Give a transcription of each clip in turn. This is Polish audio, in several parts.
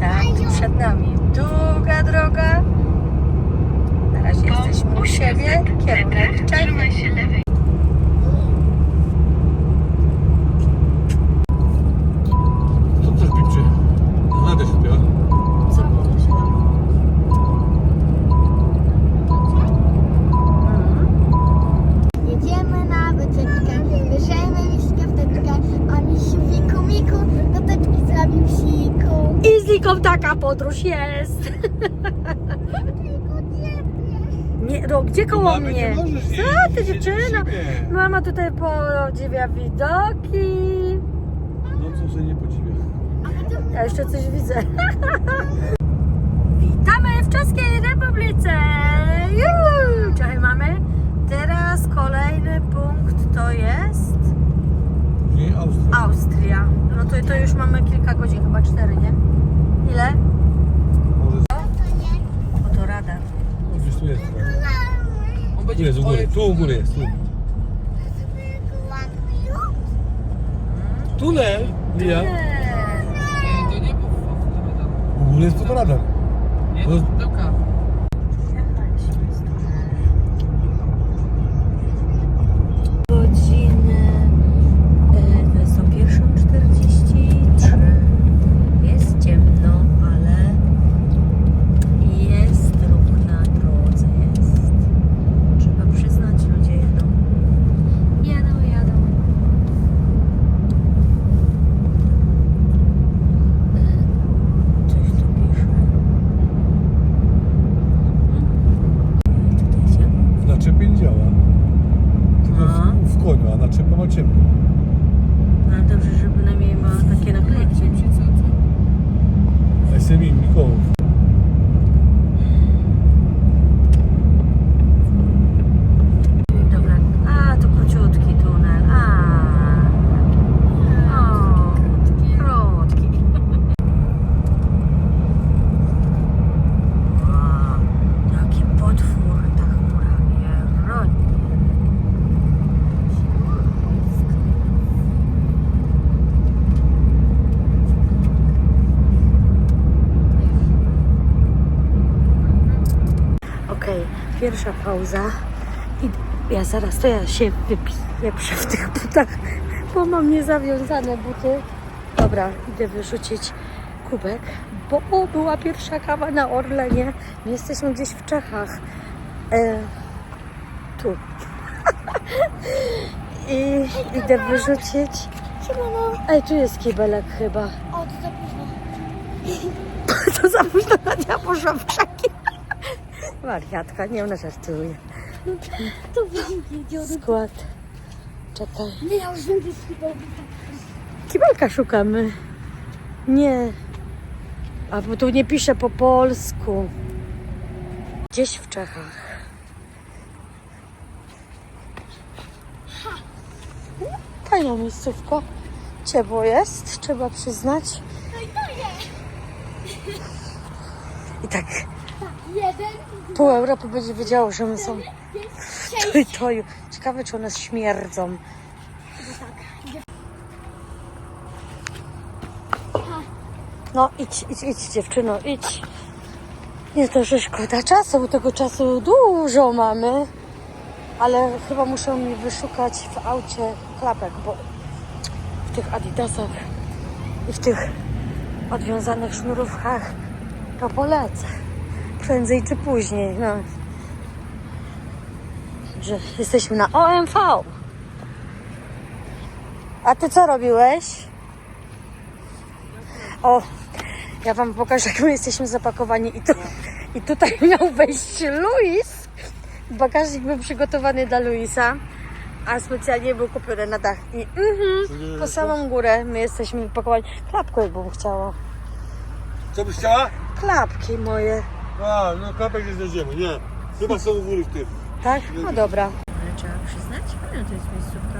Tak, tu przed nami długa droga. Na razie jesteśmy u siebie. Kierunek Czech. Podróż jest. Nie, no, gdzie koło Mamy, mnie? nie możesz Co ty dziewczyno? siebie. Mama tutaj podziwia widoki. No co się nie podziwia. Ja jeszcze coś widzę. Witamy w Czeskiej Republice. Juhu! Czekaj, mamy. Teraz kolejny punkt to jest Nie, Austria. Austria. No to, to już mamy kilka godzin, chyba cztery, nie? Ile? Może O to radar. no, gdzieś tu jest. On Tu będzie jest u góry, tu u góry jest, tu. Tunel! Ja. Nie. Nie, to nie był fotoradar. U góry jest fotoradar. Nie, To- to pudełka. Godziny e, są pierwszą 43. Jest ciemno, ale jest ruch na drodze. Jest. Trzeba przyznać, ludzie jadą. Jadą, jadą. E, Coś tu pisze. Hmm. Tutaj idziemy. W naczepie nie działa. Tylko A. w, w koniu, a naczepa ma ciemno. No ale dobrze, że bynajmniej ma takie naklejki. SMI Mikołów. Dobra, a to króciutki tunel. A, o, krótki. Wow, jaki potwór ta chmura mnie roni. Okej, pierwsza pauza. I ja zaraz, to ja się wypieprzę w tych butach, bo mam niezawiązane buty. Dobra, idę wyrzucić kubek, bo była pierwsza kawa na Orlenie. My jesteśmy gdzieś w Czechach. E, tu. I idę wyrzucić. Ej, tu jest kibelek chyba. O, to za późno. To za późno Nadia poszła w krzaki. Wariatka, nie, ona żartuje. To od... Skład. Czekaj. Nie, ja już jest chyba. Kibelka szukamy. Nie. A bo tu nie pisze po polsku. Gdzieś w Czechach. Fajna miejscówka. Ciepło jest, trzeba przyznać. I tak pół Europy będzie wiedziało, że my są w tu i toju. Ciekawe, czy one śmierdzą. No idź, idź, idź dziewczyno, idź. Nie to, że szkoda czasu, bo tego czasu dużo mamy. Ale chyba muszę mi wyszukać w aucie klapek, bo w tych adidasach i w tych odwiązanych sznurówkach to polecę. Prędzej czy później, no. Że jesteśmy na OMV. A ty co robiłeś? O, ja wam pokażę, jak my jesteśmy zapakowani. I, tu, I tutaj miał wejść Luis. Bagażnik był przygotowany dla Luisa, a specjalnie był kupiony na dach. I mhm, po samą górę my jesteśmy wypakowani. Klapkę jakbym chciała. Co byś chciała? Klapki moje. A, no klapek nie znajdziemy, nie. Chyba są u góry w tym. Tak? No dobra. Ale trzeba przyznać, fajna to jest miejscówka.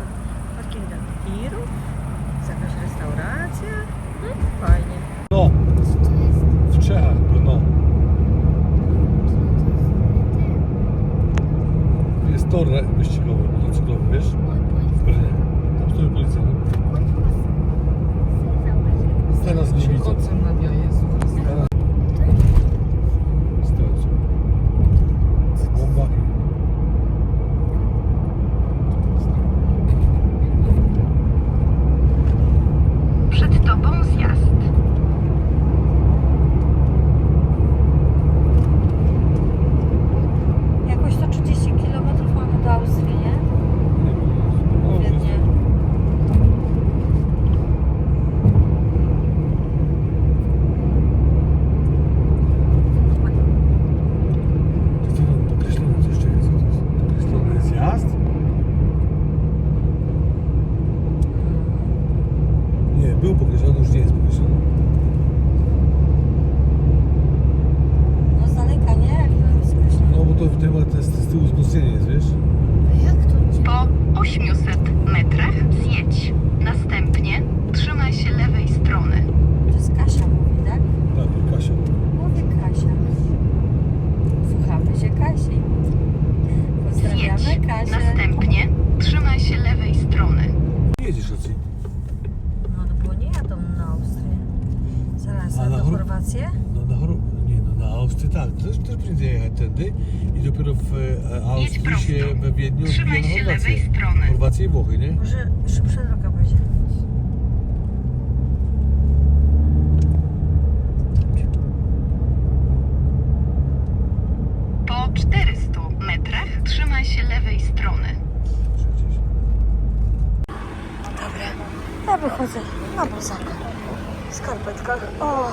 Parking dla tirów, jakaś restauracja. No, fajnie. No, w Czechach, no. Jest tor wyścigowy, motocyklowy, wiesz? W Brnie. Tam stoi policja. Teraz nie widzę. Kocem Nadia jest. Teraz Był podkreślony, już nie jest podkreślony. No z daleka, nie? Jakby skreślone. No bo to w tym to jest z tyłu wzmocnienie jest, wiesz? Jak to Po 800 metrach zjedź. Następnie trzymaj się lewej strony. To jest Kasia mówi, tak? Tak, Kasia. Mówi Kasia. Słuchamy się Kasi. Zjedź. Pozdrawiamy Kasię. Następnie trzymaj się lewej strony. Jedziesz raczej. No, no bo nie jadą na Austrię. Zaraz, A Chorwację? No na Chor... Nie, no na Austrię tak. Też, też będzie jechać tędy i dopiero w e, Austrii prosto. się we Wiedniu Trzymaj odbija się na Chorwację. lewej strony. Chorwację i Włochy, nie? Może szybsza droga będzie. Po 400 metrach trzymaj się lewej strony. Przecież. Dobra, ja wychodzę na buzaka. W skarpetkach. O!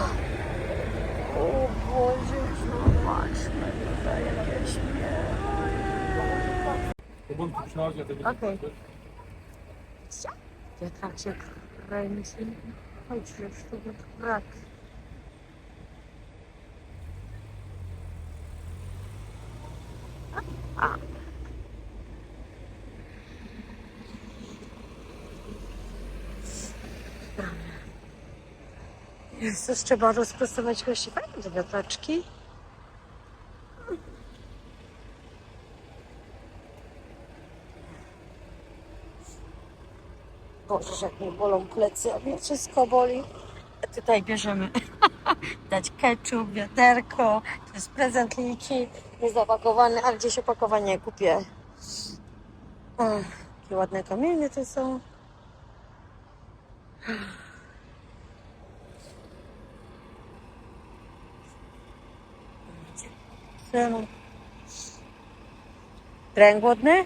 O Boże, no właśnie, tutaj jakieś Okej. Ja tak się kręci. Chodź, już tu brak. A. Jest trzeba rozprostować kości. Fajne te wiatraczki. Boże, jak mnie bolą plecy, a mnie wszystko boli. A tutaj bierzemy dać ketchup, wiaderko, to jest prezent Lilki, niezapakowany, ale gdzieś opakowanie kupię. Ach, jakie ładne kamienie to są. Tren głodny?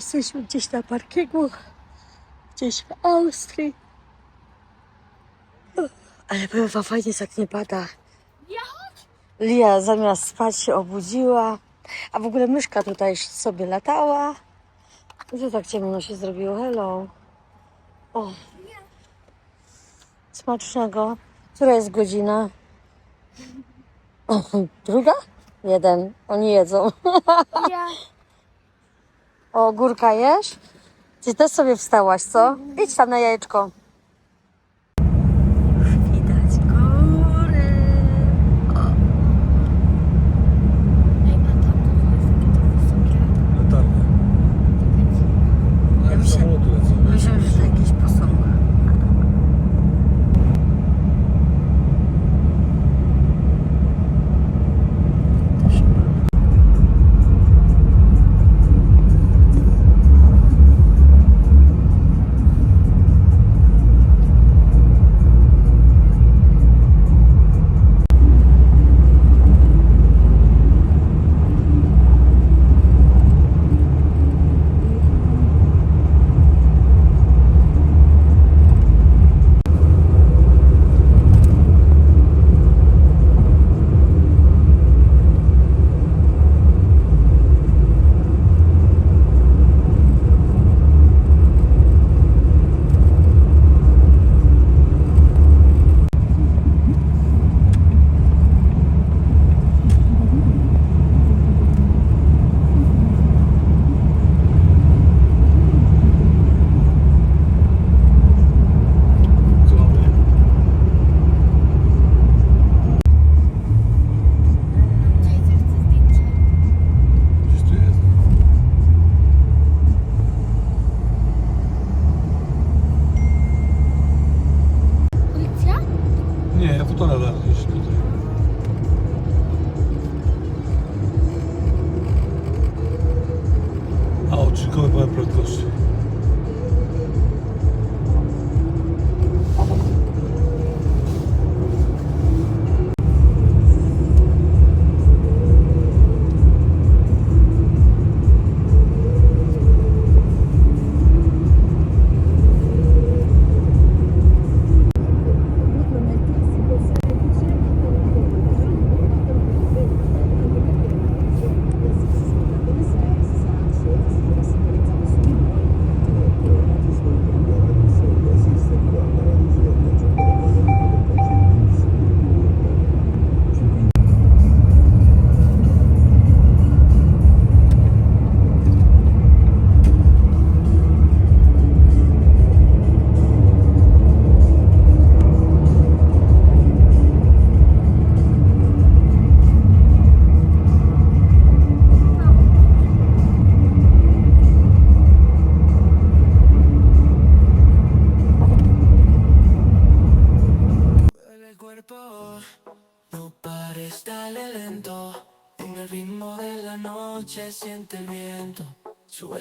Jesteśmy gdzieś na parkingu, gdzieś w Austrii. Ale powiem wam, fajnie jak nie pada. Lia zamiast spać się obudziła. A w ogóle myszka tutaj sobie latała. I to tak ciemno się zrobiło. Hello. O. Smacznego. Która jest godzina? O, druga? Jeden. Oni jedzą. Ja. O, górka jesz? Ty też sobie wstałaś, co? Idź tam na jajeczko.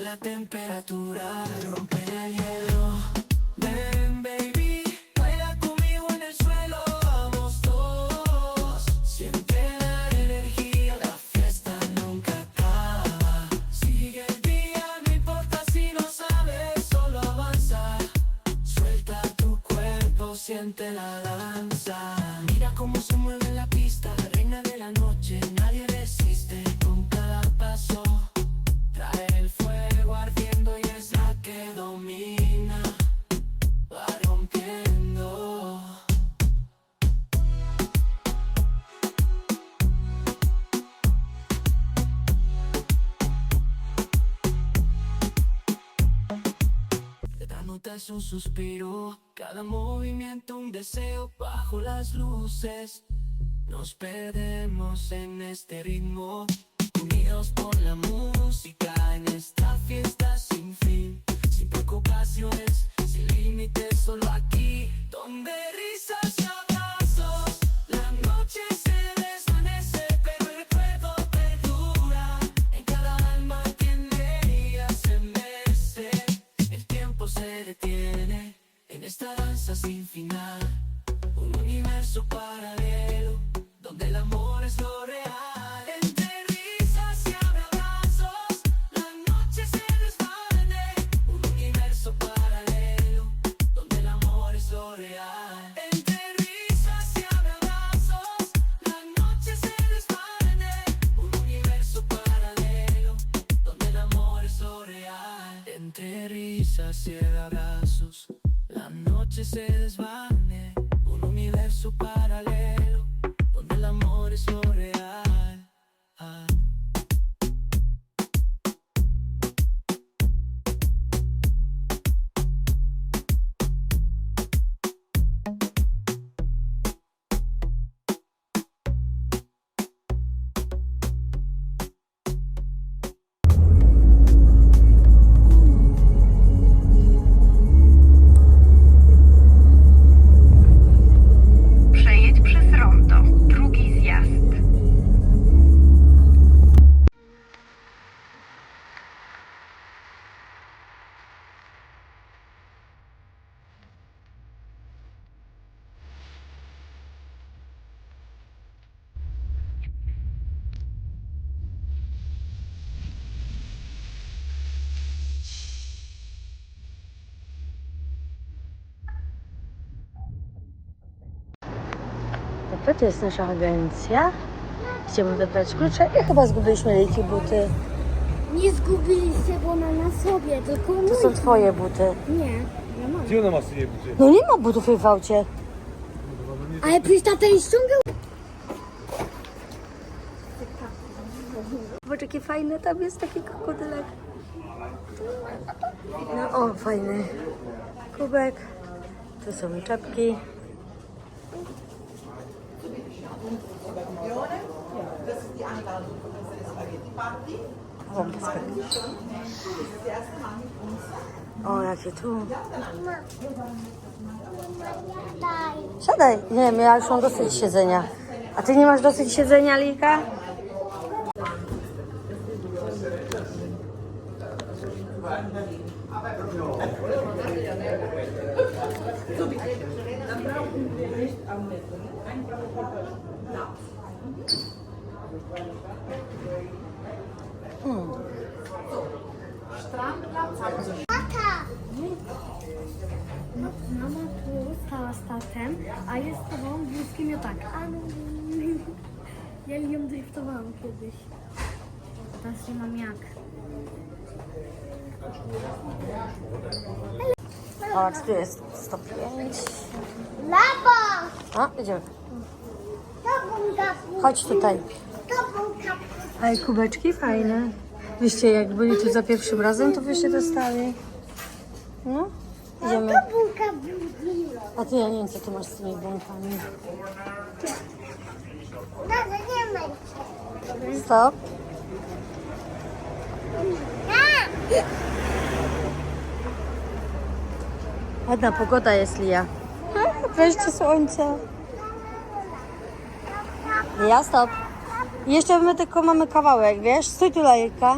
La temperatura, rompe el hielo. Ven, baby, baila conmigo en el suelo. Vamos todos. Siente la energía, la fiesta nunca acaba. Sigue el día, no importa si no sabes, solo avanza. Suelta tu cuerpo, siente la danza. Mira cómo se mueve la pista, suspiro, cada movimiento un deseo bajo las luces. Nos perdemos en este ritmo, unidos por la música en esta fiesta sin fin, sin preocupaciones, to jest nasza agencja. Chcemy wybrać klucze i chyba zgubiliśmy lejki buty. Nie zgubiliście, bo ona na sobie, tylko To są twoje buty. Nie, ja mam. Gdzie ona ma sobie buty? No nie ma butów w w aucie. Ale przecież tata jej ściągał. Zobacz jakie fajne, tam jest taki krokodylek. No o, fajny kubek. Tu są czapki. O, jakie tu. Daj. Siadaj. Nie, ja już mam dosyć siedzenia. A ty nie masz dosyć siedzenia, Lika? Tata! Mama tu stała z tatem, a jest z tobą bliskim ja tak. Ja ją driftowałam kiedyś. Teraz nie mam jak. Patrz, tu jest 105. Labo! A, idziemy. Chodź tutaj. Ale kubeczki fajne. Wyście jak byli tu za pierwszym razem, to wyście dostali. No, idziemy. A ty, ja nie wiem, co ty masz z tymi bąkami. Stop. Ładna pogoda jest, Lia. Wreszcie słońce. Ja stop. Jeszcze my tylko mamy kawałek, wiesz? Stój tu, Lajka.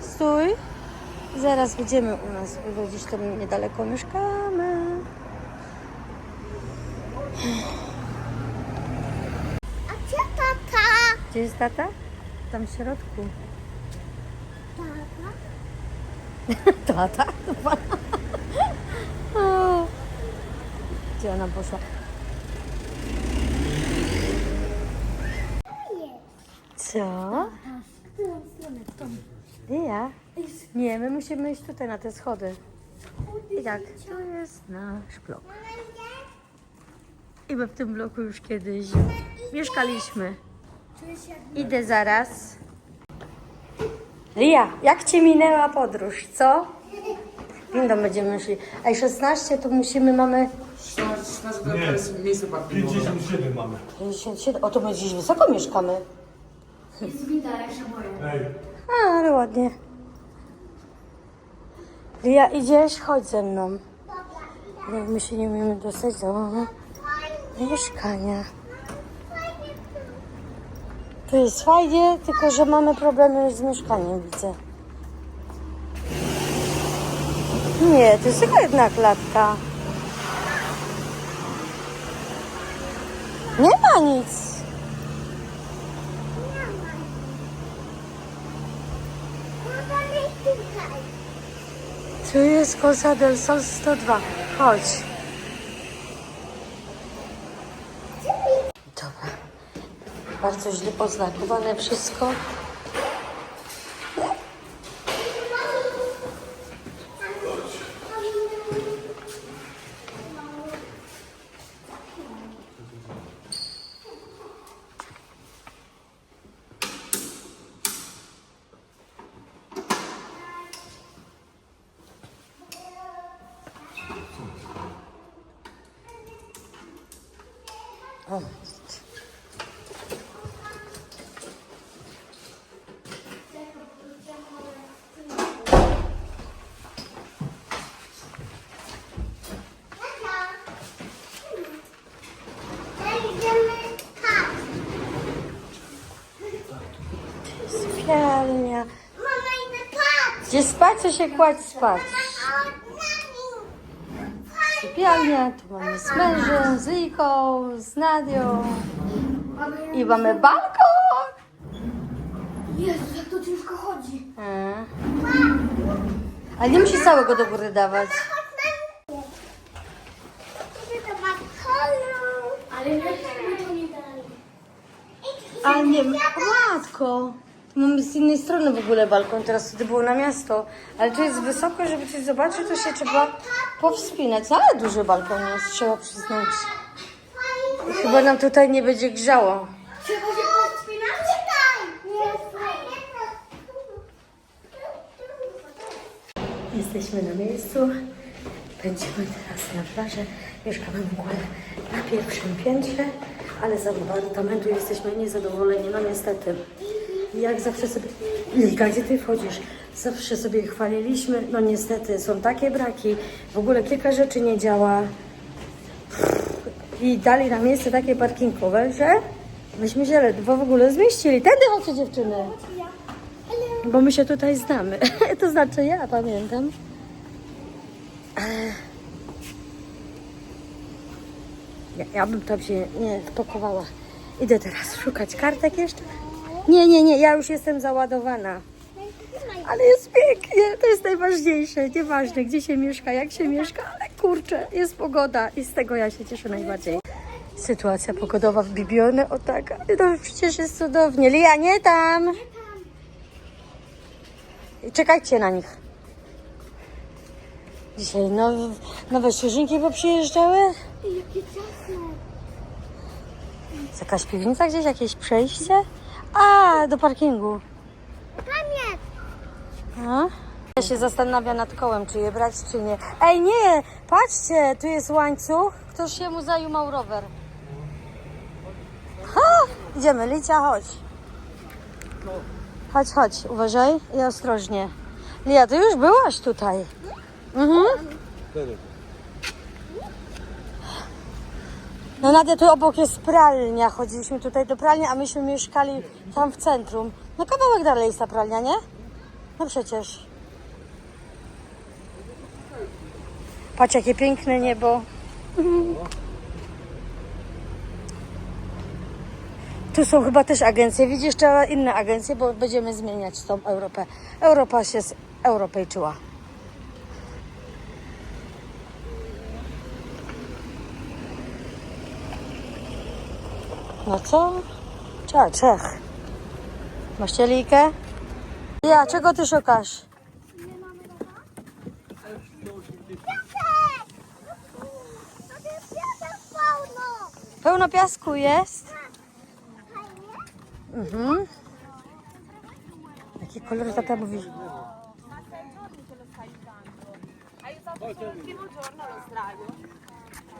Stój. Zaraz będziemy u nas, bo gdzieś tam niedaleko mieszkamy. A gdzie tata? Gdzie jest tata? Tam w środku. Tata? Tata? Gdzie ona poszła? Co? W którą stronę? W tą. Lia? Nie, my musimy iść tutaj na te schody. I tak, to jest nasz blok. I my w tym bloku już kiedyś mieszkaliśmy. Idę zaraz. Lia, jak ci minęła podróż, co? Windą będziemy szli. A i 16 to musimy, mamy 16 to jest miejsce parkingowe. 57 mamy. 57. O, to my gdzieś wysoko mieszkamy. Jest winda, jak się boję. Ej, A, ale ładnie. Lia, idziesz? Chodź ze mną. Jak my się nie umiemy dostać do mieszkania. To jest fajnie, tylko że mamy problemy z mieszkaniem, widzę. Nie, to jest tylko jedna klatka. Nie ma nic. Tata, nie tutaj. Tu jest Cosa del Sol 102. Chodź. Dobra. Bardzo źle oznakowane wszystko. Gdzie spać, to się kładź spać. Sypialnia, tu mamy z mężem, z Liką, z Nadią. I mamy balkon. Jezu, jak to ciężko chodzi. A. Ale nie musi całego do góry dawać. Ale my to nie dali. A nie, matko. Mamy z innej strony w ogóle balkon, teraz wtedy było na miasto. Ale tu jest wysoko, żeby coś zobaczyć, to się trzeba powspinać. No, ale duży balkon jest, trzeba przyznać. Chyba nam tutaj nie będzie grzało. Się? Jesteśmy na miejscu. Będziemy teraz na plaży. Mieszkamy w ogóle na pierwszym piętrze, ale z apartamentu jesteśmy niezadowoleni. No niestety. Jak zawsze sobie... Gdzie ty wchodzisz? Zawsze sobie chwaliliśmy. No niestety, są takie braki. W ogóle kilka rzeczy nie działa. I dali nam miejsce takie parkingowe, że myśmy się ledwo w ogóle zmieścili. Tędy chodźcie dziewczyny. Bo my się tutaj znamy. to znaczy ja pamiętam. Ja, ja bym tam się nie spakowała. Idę teraz szukać kartek jeszcze. Nie, nie, nie, ja już jestem załadowana. Ale jest pięknie, to jest najważniejsze. Nieważne, gdzie się mieszka, jak się mieszka, ale kurczę, jest pogoda i z tego ja się cieszę najbardziej. Sytuacja pogodowa w Bibione, o tak, to przecież jest cudownie. Lia, nie tam! Czekajcie na nich. Dzisiaj nowe, nowe świeżynki poprzyjeżdżały. Jakie ciasne. Jest jakaś piwnica gdzieś, jakieś przejście? A, do parkingu. Tam jest. A? Ja się zastanawiam nad kołem, czy je brać, czy nie. Ej, nie! Patrzcie, tu jest łańcuch. Ktoś się mu zajumał rower. Ha! Idziemy, Licia, chodź. Chodź, chodź, uważaj i ostrożnie. Lia, ty już byłaś tutaj. Mhm. No Nadia, tu obok jest pralnia. Chodziliśmy tutaj do pralni, a myśmy mieszkali tam w centrum. No kawałek dalej jest ta pralnia, nie? No przecież. Patrz, jakie piękne niebo. Tu są chyba też agencje. Widzisz, trzeba inne agencje, bo będziemy zmieniać tą Europę. Europa się z Europejczyła. No co? Trzeba Czech. Masz cielikę? Ja, czego ty szukasz? Pełno piasku jest. Mhm. Jaki kolor tata mówi?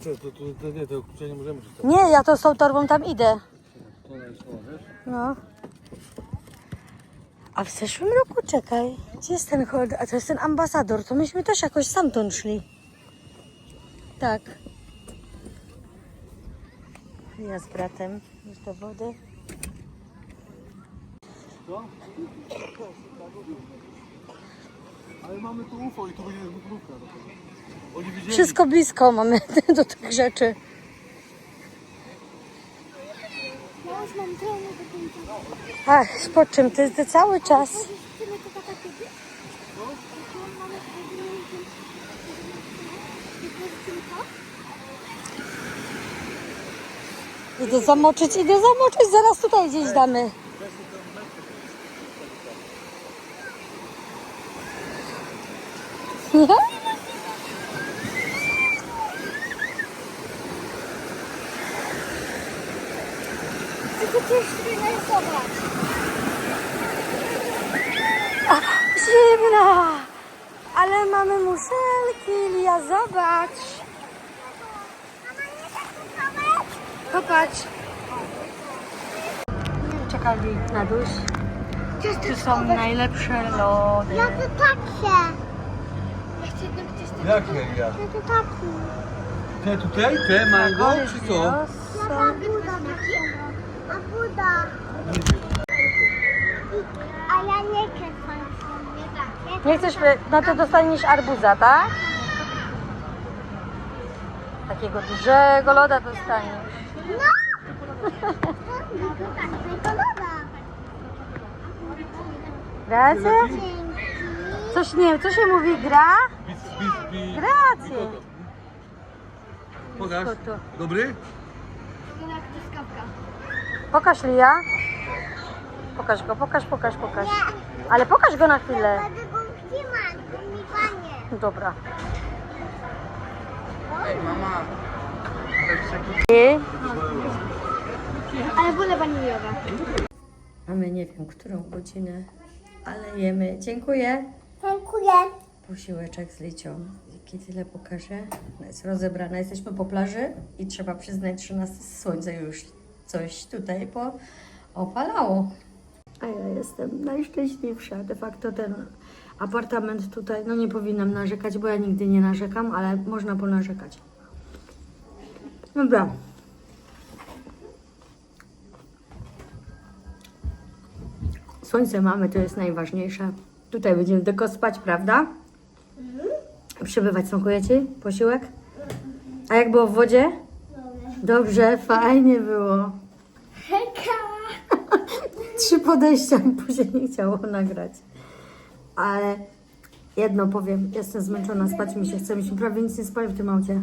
Co, to, to, to nie, to nie możemy. Nie, ja to z tą torbą tam idę. To jest? No. A w zeszłym roku, czekaj, gdzie jest ten hold? A to jest ten ambasador, to myśmy też jakoś stamtąd szli. Tak. Ja z bratem już do wody. Co? Ale mamy tu UFO i tu będzie zbukrówka. Wszystko blisko mamy do tych rzeczy. Ach, po czym ty, ty cały czas? To Idę zamoczyć, idę zamoczyć, zaraz tutaj gdzieś damy. Nie? Tylko coś sobie narysować. Zimna! Ale mamy muszelki, Lia, zobacz. Popatrz. Czekali na duś. Tu są najlepsze lody. Ja to takie. Ja chcę jedno gdzieś Jakie ja? Ja to taki. Te tutaj? Te mango czy co? Ja to Buda. A Buda. A ja nie chcę nie chcesz, no to dostaniesz arbuza, tak? Takiego dużego loda dostaniesz. No? Dzięki. Coś nie co się mówi gra? Gracie. Pokaż. Dobry? Jak truskawka. Pokaż Lia. Pokaż go, pokaż, pokaż, pokaż. Ale pokaż go na chwilę. Mi panie. Dobra. Ej, mama. Ale wolę waniliowe. mamy nie wiem którą godzinę, ale jemy. Dziękuję. Dziękuję. Posiłeczek z licią. Jaki tyle pokażę. Ona jest rozebrana. Jesteśmy po plaży i trzeba przyznać, że nas słońce już coś tutaj po opalało. A ja jestem najszczęśliwsza. De facto ten apartament tutaj, no nie powinnam narzekać, bo ja nigdy nie narzekam, ale można ponarzekać. Dobra. Słońce mamy, to jest najważniejsze. Tutaj będziemy tylko spać, prawda? Przebywać smakuje Ci posiłek? A jak było w wodzie? Dobrze, fajnie było. Trzy podejścia mi później nie chciało nagrać. Ale jedno powiem, jestem zmęczona, spać mi się chce. Myśmy prawie nic nie spali w tym aucie.